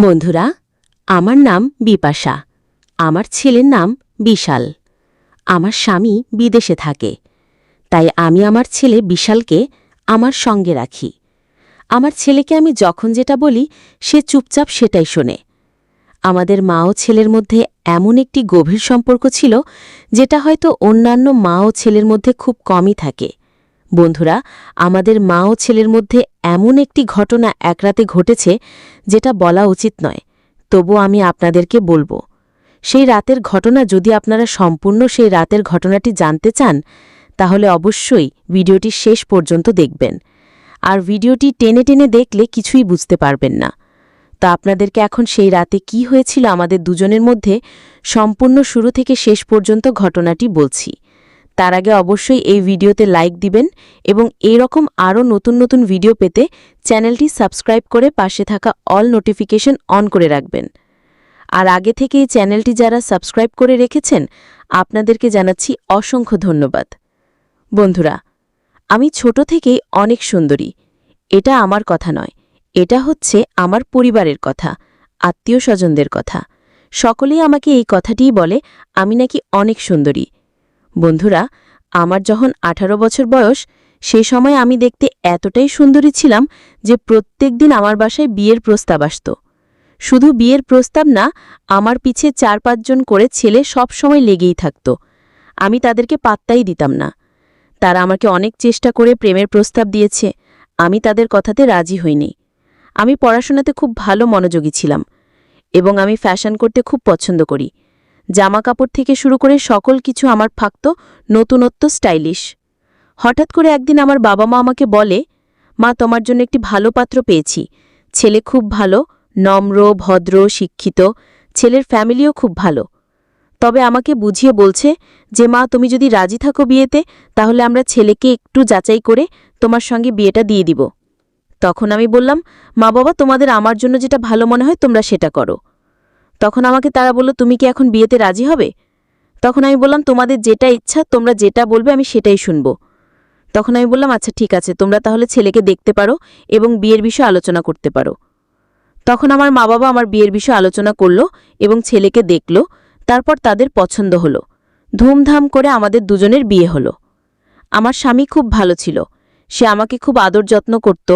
বন্ধুরা, আমার নাম বিপাশা। আমার ছেলের নাম বিশাল। আমার স্বামী বিদেশে থাকে। তাই আমি আমার ছেলে বিশালকে আমার সঙ্গে রাখি। আমার ছেলেকে আমি যখন যেটা বলি, সে চুপচাপ সেটাই শোনে। আমাদের মা ও ছেলের মধ্যে এমন একটি গভীর সম্পর্ক ছিল, যেটা হয়তো অন্যান্য মা ও ছেলের মধ্যে খুব কমই থাকে। বন্ধুরা, আমাদের মা ও ছেলের মধ্যে এমন একটি ঘটনা একরাতে ঘটেছে যেটা বলা উচিত নয়। তবু আমি আপনাদেরকে বলব, সেই রাতের ঘটনা যদি আপনারা সম্পূর্ণ সেই রাতের ঘটনাটি জানতে চান, তাহলে অবশ্যই ভিডিওটি শেষ পর্যন্ত দেখবেন। আর ভিডিওটি টেনে টেনে দেখলে কিছুই বুঝতে পারবেন না। তা আপনাদেরকে এখন সেই রাতে কি হয়েছিল আমাদের দুজনের মধ্যে সম্পূর্ণ শুরু থেকে শেষ পর্যন্ত ঘটনাটি বলছি। তার আগে অবশ্যই এই ভিডিওতে লাইক দিবেন এবং এই রকম আরও নতুন নতুন ভিডিও পেতে চ্যানেলটি সাবস্ক্রাইব করে পাশে থাকা অল নোটিফিকেশন অন করে রাখবেন। আর আগে থেকে এই চ্যানেলটি যারা সাবস্ক্রাইব করে রেখেছেন, আপনাদেরকে জানাচ্ছি অসংখ্য ধন্যবাদ। বন্ধুরা, আমি ছোট থেকেই অনেক সুন্দরী। এটা আমার কথা নয়। এটা হচ্ছে আমার পরিবারের কথা, আত্মীয় স্বজনদের কথা। সকলেই আমাকে এই কথাটিই বলে, আমি নাকি অনেক সুন্দরী। বন্ধুরা, আমার যখন আঠারো বছর বয়স, সেই সময় আমি দেখতে এতটাই সুন্দরী ছিলাম যে প্রত্যেক দিন আমার বাসায় বিয়ের প্রস্তাব আসত। শুধু বিয়ের প্রস্তাব না, আমার পিছে চার পাঁচজন করে ছেলে সব সময় লেগেই থাকত। আমি তাদেরকে পাত্তাই দিতাম না। তারা আমাকে অনেক চেষ্টা করে প্রেমের প্রস্তাব দিয়েছে। আমি তাদের কথাতে রাজি হইনি। আমি পড়াশোনাতে খুব ভালো মনোযোগী ছিলাম এবং আমি ফ্যাশন করতে খুব পছন্দ করি। জামা কাপড় থেকে শুরু করে সকল কিছু আমার থাকত নতুনত্ব স্টাইলিশ। হঠাৎ করে একদিন আমার বাবা মা আমাকে বলে, মা, তোমার জন্য একটি ভালো পাত্র পেয়েছি। ছেলে খুব ভালো, নম্র, ভদ্র, শিক্ষিত। ছেলের ফ্যামিলিও খুব ভালো। তবে আমাকে বুঝিয়ে বলছে যে, মা, তুমি যদি রাজি থাকো বিয়েতে, তাহলে আমরা ছেলেকে একটু যাচাই করে তোমার সঙ্গে বিয়েটা দিয়ে দিব। তখন আমি বললাম, মা বাবা, তোমাদের আমার জন্য যেটা ভালো মনে হয়, তোমরা সেটা করো। তখন আমাকে তারা বলল, তুমি কি এখন বিয়েতে রাজি হবে? তখন আমি বললাম, তোমাদের যেটা ইচ্ছা, তোমরা যেটা বলবে, আমি সেটাই শুনব। তখন আমি বললাম আচ্ছা ঠিক আছে, তোমরা তাহলে ছেলেকে দেখতে পারো এবং বিয়ের বিষয়ে আলোচনা করতে পারো। তখন আমার মা বাবা আমার বিয়ের বিষয়ে আলোচনা করল এবং ছেলেকে দেখল, তারপর তাদের পছন্দ হলো। ধুমধাম করে আমাদের দুজনের বিয়ে হলো। আমার স্বামী খুব ভালো ছিল। সে আমাকে খুব আদর যত্ন করত।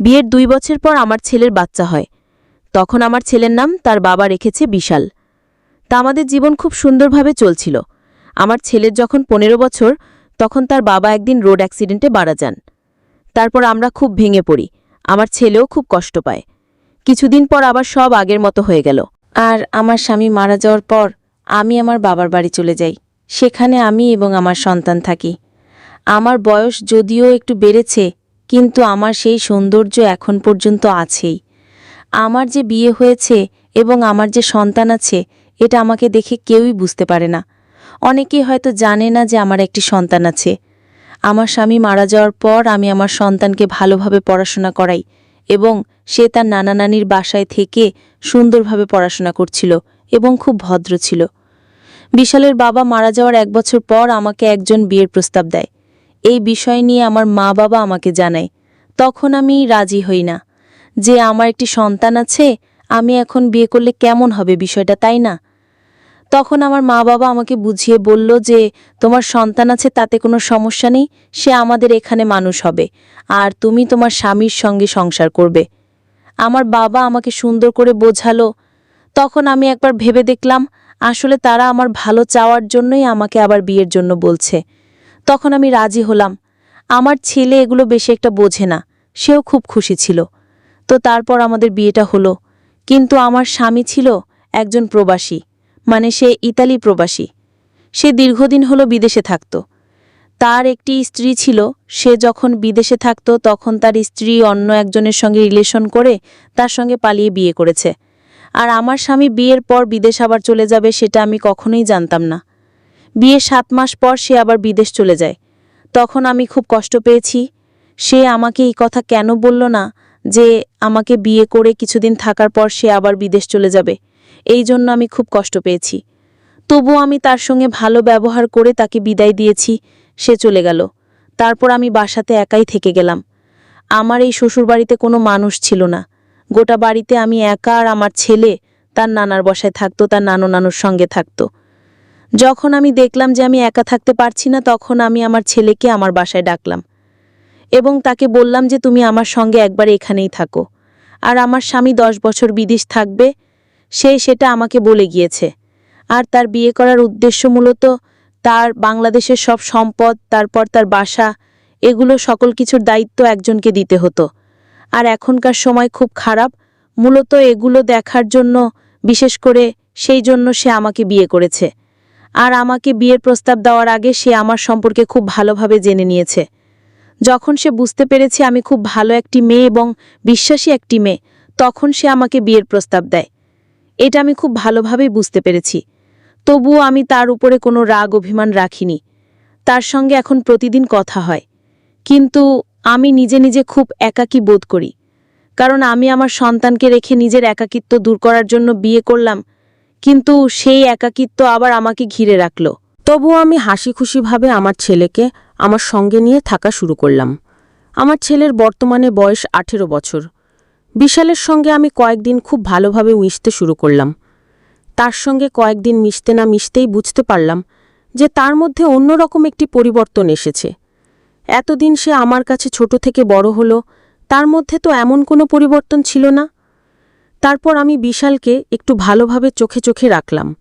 বিয়ের দুই বছর পর আমার ছেলের বাচ্চা হয়। তখন আমার ছেলের নাম তার বাবা রেখেছে বিশাল। তা আমাদের জীবন খুব সুন্দরভাবে চলছিল। আমার ছেলের যখন পনেরো বছর, তখন তার বাবা একদিন রোড অ্যাক্সিডেন্টে মারা যান। তারপর আমরা খুব ভেঙে পড়ি। আমার ছেলেও খুব কষ্ট পায়। কিছুদিন পর আবার সব আগের মতো হয়ে গেল। আর আমার স্বামী মারা যাওয়ার পর আমি আমার বাবার বাড়ি চলে যাই। সেখানে আমি এবং আমার সন্তান থাকি। আমার বয়স যদিও একটু বেড়েছে, কিন্তু আমার সেই সৌন্দর্য এখন পর্যন্ত আছেই। আমার যে বিয়ে হয়েছে এবং আমার যে সন্তান আছে, এটা আমাকে দেখে কেউই বুঝতে পারে না। অনেকেই হয়তো জানে না যে আমার একটি সন্তান আছে। আমার স্বামী মারা যাওয়ার পর আমি আমার সন্তানকে ভালোভাবে পড়াশোনা করাই এবং সে তার নানা নানির বাসায় থেকে সুন্দরভাবে পড়াশোনা করছিল এবং খুব ভদ্র ছিল। বিশালের বাবা মারা যাওয়ার এক বছর পর আমাকে একজন বিয়ের প্রস্তাব দেয়। এই বিষয় নিয়ে আমার মা বাবা আমাকে জানায়। তখন আমি রাজি হই না। যে আমার একটি সন্তান আছে, আমি এখন বিয়ে করলে কেমন হবে বিষয়টা, তাই না? তখন আমার মা বাবা আমাকে বুঝিয়ে বলল যে, তোমার সন্তান আছে, তাতে কোনো সমস্যা নেই, সে আমাদের এখানে মানুষ হবে, আর তুমি তোমার স্বামীর সঙ্গে সংসার করবে। আমার বাবা আমাকে সুন্দর করে বোঝালো। তখন আমি একবার ভেবে দেখলাম, আসলে তারা আমার ভালো চাওয়ার জন্যই আমাকে আবার বিয়ের জন্য বলছে। তখন আমি রাজি হলাম। আমার ছেলে এগুলো বেশি একটা বোঝে না, সেও খুব খুশি ছিল। তো তারপর আমাদের বিয়েটা হলো। কিন্তু আমার স্বামী ছিল একজন প্রবাসী মানে সে ইতালি প্রবাসী। সে দীর্ঘদিন হলো বিদেশে থাকত। তার একটি স্ত্রী ছিল, সে যখন বিদেশে থাকত তখন তার স্ত্রী অন্য একজনের সঙ্গে রিলেশন করে তার সঙ্গে পালিয়ে বিয়ে করেছে। আর আমার স্বামী বিয়ের পর বিদেশ আবার চলে যাবে সেটা আমি কখনোই জানতাম না। বিয়ে সাত মাস পর সে আবার বিদেশ চলে যায়। তখন আমি খুব কষ্ট পেয়েছি। সে আমাকে এই কথা কেন বলল না? যে আমাকে বিয়ে করে কিছুদিন থাকার পর সে আবার বিদেশ চলে যাবে। এই জন্য আমি খুব কষ্ট পেয়েছি। তবু আমি তার সঙ্গে ভালো ব্যবহার করে তাকে বিদায় দিয়েছি, সে চলে গেল। তারপর আমি বাসাতে একাই থেকে গেলাম। আমার এই শ্বশুরবাড়িতে কোনো মানুষ ছিল না। গোটা বাড়িতে আমি একা আর আমার ছেলে, তার নানার বসায় থাকতো, তার নানো নানুর সঙ্গে থাকতো। যখন আমি দেখলাম যে আমি একা থাকতে পারছি না, তখন আমি আমার ছেলেকে আমার বাসায় ডাকলাম। এবং তাকে বললাম যে তুমি আমার সঙ্গে একবার এখানেই থাকো। আর আমার স্বামী দশ বছর বিদেশ থাকবে, সে সেটা আমাকে বলে গিয়েছে। আর তার বিয়ে করার উদ্দেশ্য মূলত তার বাংলাদেশের সব সম্পদ, তারপর তার বাসা, এগুলো সকল কিছুর দায়িত্ব একজনকে দিতে হতো। আর এখনকার সময় খুব খারাপ, মূলত এগুলো দেখার জন্য, বিশেষ করে সেই জন্য সে আমাকে বিয়ে করেছে। আর আমাকে বিয়ের প্রস্তাব দেওয়ার আগে সে আমার সম্পর্কে খুব ভালোভাবে জেনে নিয়েছে। যখন সে বুঝতে পেরেছে আমি খুব ভালো একটি মেয়ে এবং বিশ্বাসী একটি মেয়ে, তখন সে আমাকে বিয়ের প্রস্তাব দেয়। এটা আমি খুব ভালোভাবেই বুঝতে পেরেছি। তবুও আমি তার উপরে কোনো রাগ অভিমান রাখিনি। তার সঙ্গে এখন প্রতিদিন কথা হয়। কিন্তু আমি নিজে নিজে খুব একাকী বোধ করি। কারণ আমি আমার সন্তানকে রেখে নিজের একাকিত্ব দূর করার জন্য বিয়ে করলাম, কিন্তু সেই একাকিত্ব আবার আমাকে ঘিরে রাখল। তবুও আমি হাসি খুশিভাবে আমার ছেলেকে আমার সঙ্গে নিয়ে থাকা শুরু করলাম। আমার ছেলের বর্তমানে বয়স আঠেরো বছর। বিশালের সঙ্গে আমি কয়েকদিন খুব ভালোভাবে মিশতে শুরু করলাম। তার সঙ্গে কয়েকদিন মিশতে না মিশতেই বুঝতে পারলাম যে তার মধ্যে অন্যরকম একটি পরিবর্তন এসেছে। এতদিন সে আমার কাছে ছোট থেকে বড় হলো, তার মধ্যে তো এমন কোনো পরিবর্তন ছিল না। তারপর আমি বিশালকে একটু ভালোভাবে চোখে চোখে রাখলাম।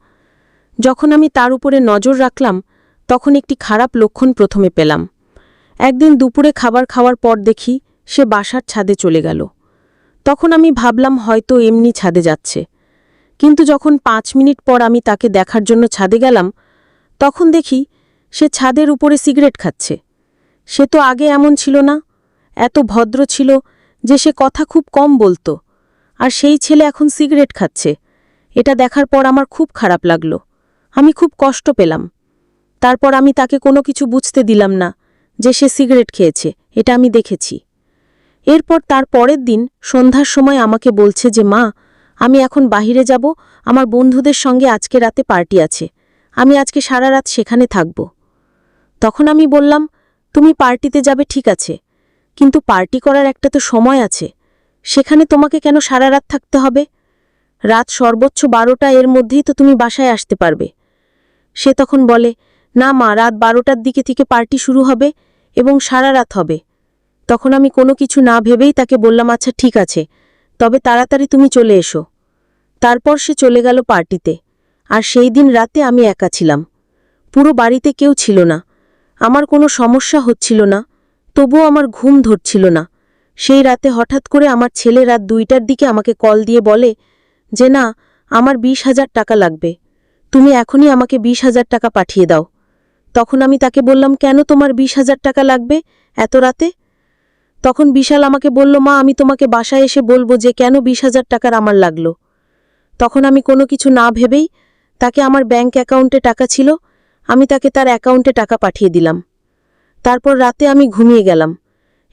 যখন আমি তার উপরে নজর রাখলাম তখন একটি খারাপ লক্ষণ প্রথমে পেলাম। একদিন দুপুরে খাবার খাওয়ার পর দেখি সে বাসার ছাদে চলে গেল। তখন আমি ভাবলাম হয়তো এমনি ছাদে যাচ্ছে। কিন্তু যখন পাঁচ মিনিট পর আমি তাকে দেখার জন্য ছাদে গেলাম, তখন দেখি সে ছাদের উপরে সিগারেট খাচ্ছে। সে তো আগে এমন ছিল না, এত ভদ্র ছিল যে সে কথা খুব কম বলতো। আর সেই ছেলে এখন সিগারেট খাচ্ছে। এটা দেখার পর আমার খুব খারাপ লাগল। আমি খুব কষ্ট পেলাম। তারপর আমি তাকে কোনো কিছু বুঝতে দিলাম না যে সে সিগারেট খেয়েছে, এটা আমি দেখেছি। এরপর তার পরের দিন সন্ধ্যার সময় আমাকে বলছে যে, মা, আমি এখন বাহিরে যাব, আমার বন্ধুদের সঙ্গে আজকে রাতে পার্টি আছে, আমি আজকে সারা রাত সেখানে থাকব। তখন আমি বললাম, তুমি পার্টিতে যাবে ঠিক আছে, কিন্তু পার্টি করার একটা তো সময় আছে, সেখানে তোমাকে কেন সারা রাত থাকতে হবে? রাত সর্বোচ্চ বারোটা, এর মধ্যেই তো তুমি বাসায় আসতে পারবে। সে তখন বলে না মা, রাত বারোটার দিকে থেকে পার্টি শুরু হবে এবং সারা রাত হবে। তখন আমি কোনো কিছু না ভেবেই তাকে বললাম আচ্ছা ঠিক আছে, তবে তাড়াতাড়ি তুমি চলে এসো। তারপর সে চলে গেল পার্টিতে। আর সেই দিন রাতে আমি একা ছিলাম। পুরো বাড়িতে কেউ ছিল না। আমার কোনো সমস্যা হচ্ছিল না, তবুও আমার ঘুম ধরছিল না। সেই রাতে হঠাৎ করে আমার ছেলে রাত দুইটার দিকে আমাকে কল দিয়ে বলে যে, না, আমার বিশ হাজার টাকা লাগবে। তুমি এখনই আমাকে বিশ হাজার টাকা পাঠিয়ে দাও। তখন আমি তাকে বললাম, কেন তোমার বিশ হাজার টাকা লাগবে এত রাতে? তখন বিশাল আমাকে বলল, মা, আমি তোমাকে বাসায় এসে বলব যে কেন বিশ হাজার টাকার আমার লাগল? তখন আমি কোনো কিছু না ভেবেই তাকে আমার ব্যাংক অ্যাকাউন্টে টাকা ছিল, আমি তাকে তার অ্যাকাউন্টে টাকা পাঠিয়ে দিলাম। তারপর রাতে আমি ঘুমিয়ে গেলাম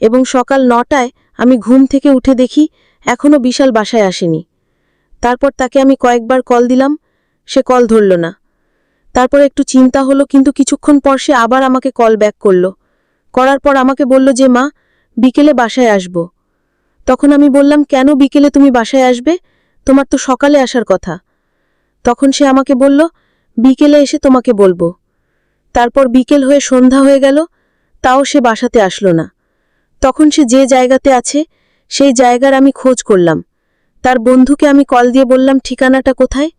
এবং সকাল নটায় আমি ঘুম থেকে উঠে দেখি এখনও বিশাল বাসায় আসেনি। তারপর তাকে আমি কয়েকবার কল দিলাম, সে কল ধরল না। তারপর একটু চিন্তা হলো, কিন্তু কিছুক্ষণ পর সে আবার আমাকে কল ব্যাক করল। করার পর আমাকে বলল যে, মা, বিকেলে বাসায় আসব। তখন আমি বললাম, কেন বিকেলে তুমি বাসায় আসবে? তোমার তো সকালে আসার কথা। তখন সে আমাকে বলল, বিকেলে এসে তোমাকে বলব। তারপর বিকেল হয়ে সন্ধ্যা হয়ে গেল, তাও সে বাসাতে আসলো না। তখন সে যে জায়গাতে আছে, সেই জায়গার আমি খোঁজ করলাম। তার বন্ধুকে আমি কল দিয়ে বললাম, ঠিকানাটা কোথায়?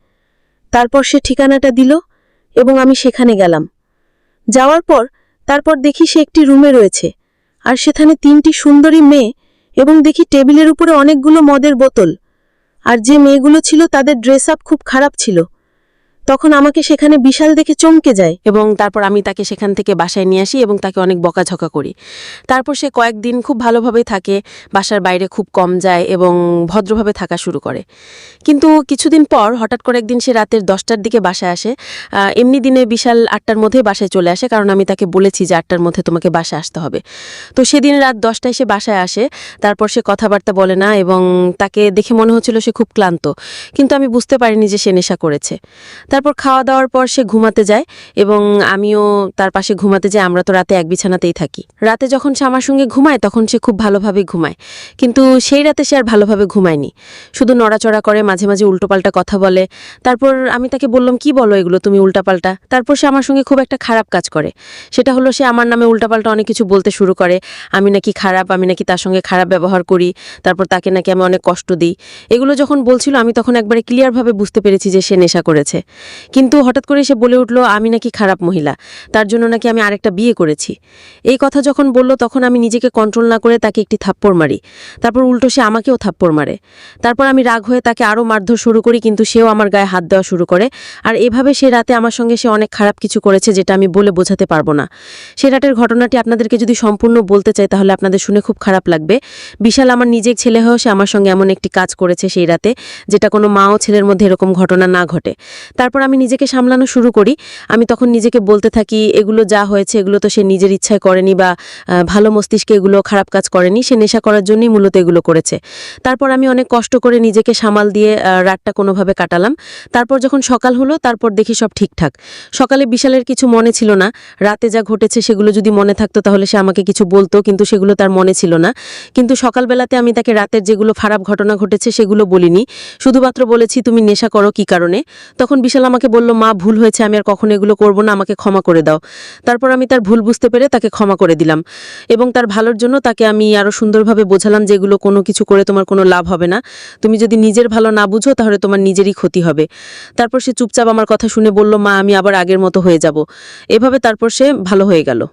তারপর সে ঠিকানাটা দিল এবং আমি সেখানে গেলাম। যাওয়ার পর তারপর দেখি সে একটি রুমে রয়েছে, আর সেখানে তিনটি সুন্দরী মেয়ে এবং দেখি টেবিলের উপরে অনেকগুলো মদের বোতল, আর যে মেয়েগুলো ছিল তাদের ড্রেস আপ খুব খারাপ ছিল। তখন আমাকে সেখানে বিশাল দেখে চমকে যায় এবং তারপর আমি তাকে সেখান থেকে বাসায় নিয়ে আসি এবং তাকে অনেক বকাঝকা করি। তারপর সে কয়েকদিন খুব ভালোভাবে থাকে, বাসার বাইরে খুব কম যায় এবং ভদ্রভাবে থাকা শুরু করে। কিন্তু কিছুদিন পর হঠাৎ করে একদিন সে রাতের দশটার দিকে বাসায় আসে। এমনি দিনে বিশাল আটটার মধ্যে বাসায় চলে আসে কারণ আমি তাকে বলেছি যে আটটার মধ্যে তোমাকে বাসায় আসতে হবে। তো সেদিন রাত দশটায় সে বাসায় আসে, তারপর সে কথাবার্তা বলে না এবং তাকে দেখে মনে হচ্ছিল সে খুব ক্লান্ত। কিন্তু আমি বুঝতে পারিনি যে সে নেশা করেছে। তারপর খাওয়া দাওয়ার পর সে ঘুমাতে যায় এবং আমিও তার পাশে ঘুমাতে যাই, আমরা তো রাতে এক বিছানাতেই থাকি। রাতে যখন সে আমার সঙ্গে ঘুমায়, তখন সে খুব ভালোভাবে ঘুমায়। কিন্তু সেই রাতে সে আর ভালোভাবে ঘুমায়নি। শুধু নড়াচড়া করে, মাঝে মাঝে উল্টোপাল্টা কথা বলে। তারপর আমি তাকে বললাম, কি বলো এগুলো, তুমি উল্টাপাল্টা? তারপর সে আমার সঙ্গে খুব একটা খারাপ কাজ করে। সেটা হলো সে আমার নামে উল্টাপাল্টা অনেক কিছু বলতে শুরু করে। আমি নাকি খারাপ, আমি নাকি তার সঙ্গে খারাপ ব্যবহার করি। তারপর তাকে নাকি আমি অনেক কষ্ট দিই। এগুলো যখন বলছিল, আমি তখন একবারে ক্লিয়ারভাবে বুঝতে পেরেছি যে সে নেশা করেছে। কিন্তু হঠাৎ করে সে বলে উঠল, আমি নাকি খারাপ মহিলা, তার জন্য নাকি আমি আরেকটা বিয়ে করেছি। এই কথা যখন বলল, তখন আমি নিজেকে কন্ট্রোল না করে তাকে একটি থাপ্পড় মারি। তারপর উল্টো সে আমাকেও থাপ্পড় মারে। তারপর আমি রাগ হয়ে তাকে আরও মারধর শুরু করি, কিন্তু সেও আমার গায়ে হাত দেওয়া শুরু করে। আর এভাবে সে রাতে আমার সঙ্গে সে অনেক খারাপ কিছু করেছে, যেটা আমি বলে বোঝাতে পারব না। সে রাতের ঘটনাটি আপনাদেরকে যদি সম্পূর্ণ বলতে চাই, তাহলে আপনাদের শুনে খুব খারাপ লাগবে। বিশাল আমার নিজের ছেলে হয়েও সে আমার সঙ্গে এমন একটি কাজ করেছে সেই রাতে, যেটা কোনো মা ও ছেলের মধ্যে এরকম ঘটনা না ঘটে। তারপর আমি নিজেকে সামলানো শুরু করি। আমি তখন নিজেকে বলতে থাকি, এগুলো যা হয়েছে, এগুলো তো সে নিজের ইচ্ছায় করেনি বা ভালো মস্তিষ্কে এগুলো খারাপ কাজ করেনি। সে নেশা করার জন্যই মূলত এগুলো করেছে। তারপর আমি অনেক কষ্ট করে নিজেকে সামাল দিয়ে রাতটা কোনোভাবে কাটালাম। তারপর যখন সকাল হলো, তারপর দেখি সব ঠিকঠাক। সকালে বিশালের কিছু মনে ছিল না। রাতে যা ঘটেছে, সেগুলো যদি মনে থাকতো, তাহলে সে আমাকে কিছু বলতো, কিন্তু সেগুলো তার মনে ছিল না। কিন্তু সকালবেলাতে আমি তাকে রাতের যেগুলো খারাপ ঘটনা ঘটেছে, সেগুলো বলিনি। শুধুমাত্র বলেছি, তুমি নেশা করো কি কারণে? তখন বিশাল আমাকে বলল, মা, ভুল হয়েছে, আমি আর কখনো এগুলো করব না, আমাকে ক্ষমা করে দাও। তারপর আমি তার ভুল বুঝতে পেরে তাকে ক্ষমা করে দিলাম এবং তার ভালোর জন্য তাকে আমি আরও সুন্দরভাবে বোঝালাম যে এগুলো কোনো কিছু করে তোমার কোনো লাভ হবে না। তুমি যদি নিজের ভালো না বুঝো, তাহলে তোমার নিজেরই ক্ষতি হবে। তারপর সে চুপচাপ আমার কথা শুনে বলল, মা, আমি আবার আগের মতো হয়ে যাব। এভাবে তারপর সে ভালো হয়ে গেল।